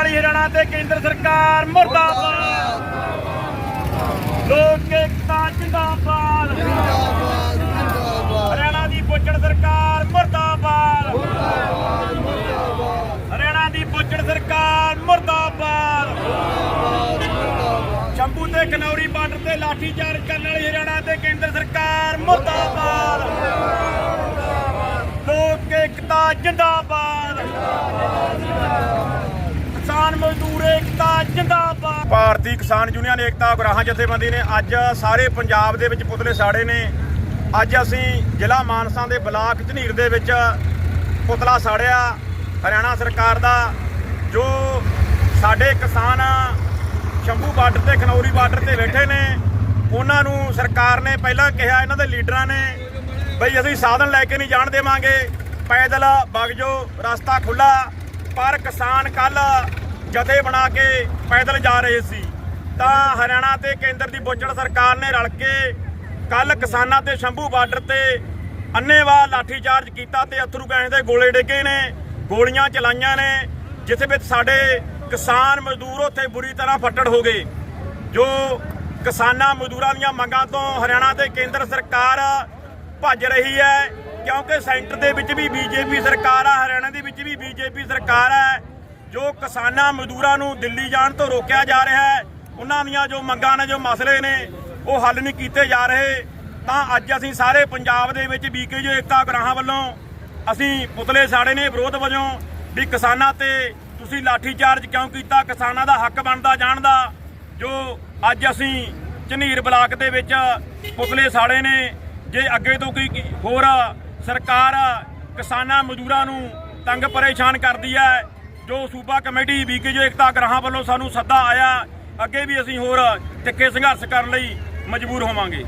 ਵਾਲੀ ਹਰਿਆਣਾ ਤੇ ਕੇਂਦਰ ਸਰਕਾਰ ਮੁਰਦਾਬਾਦ। ਲੋਕ ਏਕਤਾ ਜਿੰਦਾਬਾਦ। ਹਰਿਆਣਾ ਦੀ ਪੁੱਛੜ ਸਰਕਾਰ ਮੁਰਦਾਬਾਦ। ਹਰਿਆਣਾ ਦੀ ਪੁੱਛੜ ਸਰਕਾਰ ਮੁਰਦਾਬਾਦ। ਸ਼ੰਭੂ ਤੇ ਖਨੌਰੀ ਬਾਰਡਰ ਤੇ ਲਾਠੀ ਚਾਰਜ ਕਰਨ ਵਾਲੀ ਹਰਿਆਣਾ ਤੇ ਕੇਂਦਰ ਸਰਕਾਰ ਮੁਰਦਾਬਾਦ। ਲੋਕ ਏਕਤਾ ਜਿੰਦਾਬਾਦ ਕਿਸਾਨ ਮਜ਼ਦੂਰ ਏਕਤਾ ਜਿੰਦਾਬਾਦ ਭਾਰਤੀ ਕਿਸਾਨ ਯੂਨੀਅਨ ਏਕਤਾ ਉਗਰਾਹਾਂ ਜਥੇਬੰਦੀ ਨੇ ਅੱਜ ਸਾਰੇ ਪੰਜਾਬ ਦੇ ਵਿੱਚ ਪੁਤਲੇ ਸਾੜੇ ਨੇ। ਅੱਜ ਅਸੀਂ ਜ਼ਿਲ੍ਹਾ ਮਾਨਸਾ ਦੇ ਬਲਾਕ ਝਨੀਰ ਦੇ ਵਿੱਚ ਪੁਤਲਾ ਸਾੜਿਆ। ਹਰਿਆਣਾ ਸਰਕਾਰ ਦਾ ਜੋ ਸਾਡੇ ਕਿਸਾਨ ਸ਼ੰਭੂ ਬਾਰਡਰ ਤੇ, ਖਨੌਰੀ ਬਾਰਡਰ ਤੇ ਬੈਠੇ ਨੇ, ਉਹਨਾਂ ਨੂੰ ਸਰਕਾਰ ਨੇ ਪਹਿਲਾਂ ਕਿਹਾ, ਇਹਨਾਂ ਦੇ ਲੀਡਰਾਂ ਨੇ, ਬਈ ਅਸੀਂ ਸਾਧਨ ਲੈ ਕੇ ਨਹੀਂ ਜਾਣ ਦੇਵਾਂਗੇ। ਪੈਦਲ ਵਗ ਜੋ ਰਸਤਾ ਖੁੱਲਾ ਪਰ ਕਿਸਾਨ ਕੱਲ ਜਥੇ ਬਣਾ ਕੇ ਪੈਦਲ ਜਾ ਰਹੇ ਸੀ। ਤਾਂ ਹਰਿਆਣਾ ਤੇ ਕੇਂਦਰ ਦੀ ਬੋਚੜ ਸਰਕਾਰ ਨੇ ਰਲ ਕੇ ਕੱਲ ਕਿਸਾਨਾਂ ਤੇ ਸ਼ੰਭੂ ਬਾਰਡਰ ਤੇ ਅੰਨੇਵਾਹ ਲਾਠੀਚਾਰਜ ਕੀਤਾ ਤੇ ਅਥਰੂ ਗੈਸ ਦੇ ਗੋਲੇ ਡਿੱਗੇ ਨੇ, ਗੋਲੀਆਂ ਚਲਾਈਆਂ ਨੇ, ਜਿਸ ਵਿੱਚ ਸਾਡੇ ਕਿਸਾਨ ਮਜ਼ਦੂਰ ਉੱਥੇ ਬੁਰੀ ਤਰ੍ਹਾਂ ਫੱਟੜ ਹੋ ਗਏ। ਜੋ ਕਿਸਾਨਾਂ ਮਜ਼ਦੂਰਾਂ ਦੀਆਂ ਮੰਗਾਂ ਤੋਂ ਹਰਿਆਣਾ ਤੇ ਕੇਂਦਰ ਸਰਕਾਰ ਭੱਜ ਰਹੀ ਹੈ, ਕਿਉਂਕਿ ਸੈਂਟਰ ਦੇ ਵਿੱਚ ਵੀ ਬੀਜੇਪੀ ਸਰਕਾਰ ਆ, ਹਰਿਆਣਾ ਦੇ ਵਿੱਚ ਵੀ ਬੀਜੇਪੀ ਸਰਕਾਰ ਹੈ ਜੋ ਕਿਸਾਨਾਂ ਮਜ਼ਦੂਰਾਂ ਨੂੰ ਦਿੱਲੀ ਜਾਣ ਤੋਂ ਰੋਕਿਆ ਜਾ ਰਿਹਾ ਹੈ, ਉਹਨਾਂ ਦੀਆਂ ਜੋ ਮੰਗਾਂ ਨੇ, ਜੋ ਮਸਲੇ ਨੇ, ਉਹ ਹੱਲ ਨਹੀਂ ਕੀਤੇ ਜਾ ਰਹੇ। ਤਾਂ ਅੱਜ ਅਸੀਂ ਸਾਰੇ ਪੰਜਾਬ ਦੇ ਵਿੱਚ ਬੀਕੇਯੂ ਏਕਤਾ ਗ੍ਰਾਹਾਂ ਵੱਲੋਂ ਅਸੀਂ ਪੁਤਲੇ ਸਾੜੇ ਨੇ ਵਿਰੋਧ ਵਜੋਂ ਵੀ ਕਿਸਾਨਾਂ ਤੇ ਤੁਸੀਂ ਲਾਠੀ ਚਾਰਜ ਕਿਉਂ ਕੀਤਾ? ਕਿਸਾਨਾਂ ਦਾ ਹੱਕ ਬਣਦਾ ਜਾਣ ਦਾ। ਜੋ ਅੱਜ ਅਸੀਂ ਝਨੀਰ ਬਲਾਕ ਦੇ ਵਿੱਚ ਪੁਤਲੇ ਸਾੜੇ ਨੇ, ਜੇ ਅੱਗੇ ਤੋਂ ਕੋਈ ਹੋਰ ਸਰਕਾਰ ਕਿਸਾਨਾਂ ਮਜ਼ਦੂਰਾਂ ਨੂੰ ਤੰਗ ਪਰੇਸ਼ਾਨ ਕਰਦੀ ਹੈ ਜੋ ਸੂਬਾ ਕਮੇਟੀ ਬੀਕੇਜੋ ਏਕਤਾ ਗਰਾਹਾਂ ਵੱਲੋਂ ਸਾਨੂੰ ਸੱਦਾ ਆਇਆ, ਅੱਗੇ ਵੀ ਅਸੀਂ ਹੋਰ ਤਿੱਖੇ ਸੰਘਰਸ਼ ਕਰਨ ਲਈ ਮਜਬੂਰ ਹੋਵਾਂਗੇ।